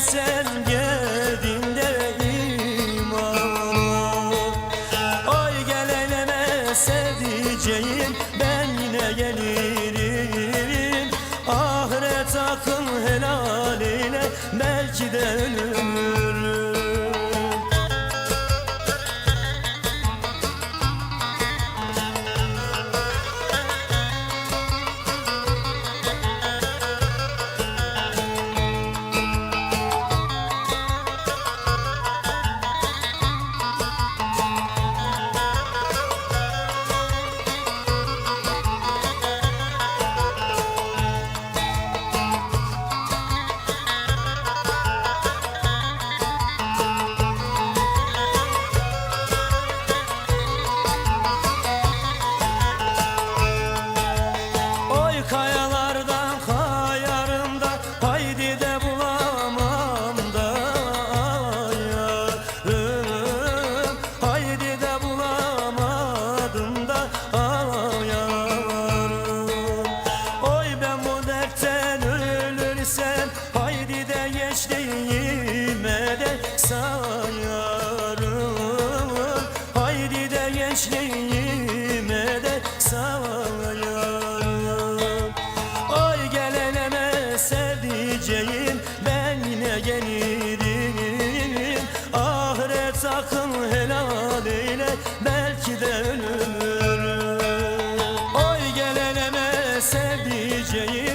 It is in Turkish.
sen geldin de imana. Ay gel eleme ben yine gelirim. Ahiret akın helaline belki de ölürüm. desem Haydi de gençliğime de sayarım. Haydi de gençliğime de sayarım. Ay geleleme sevdiceğim ben yine gelirim. Ahiret sakın helal eyle belki de ölürüm. Ay geleleme sevdiceğim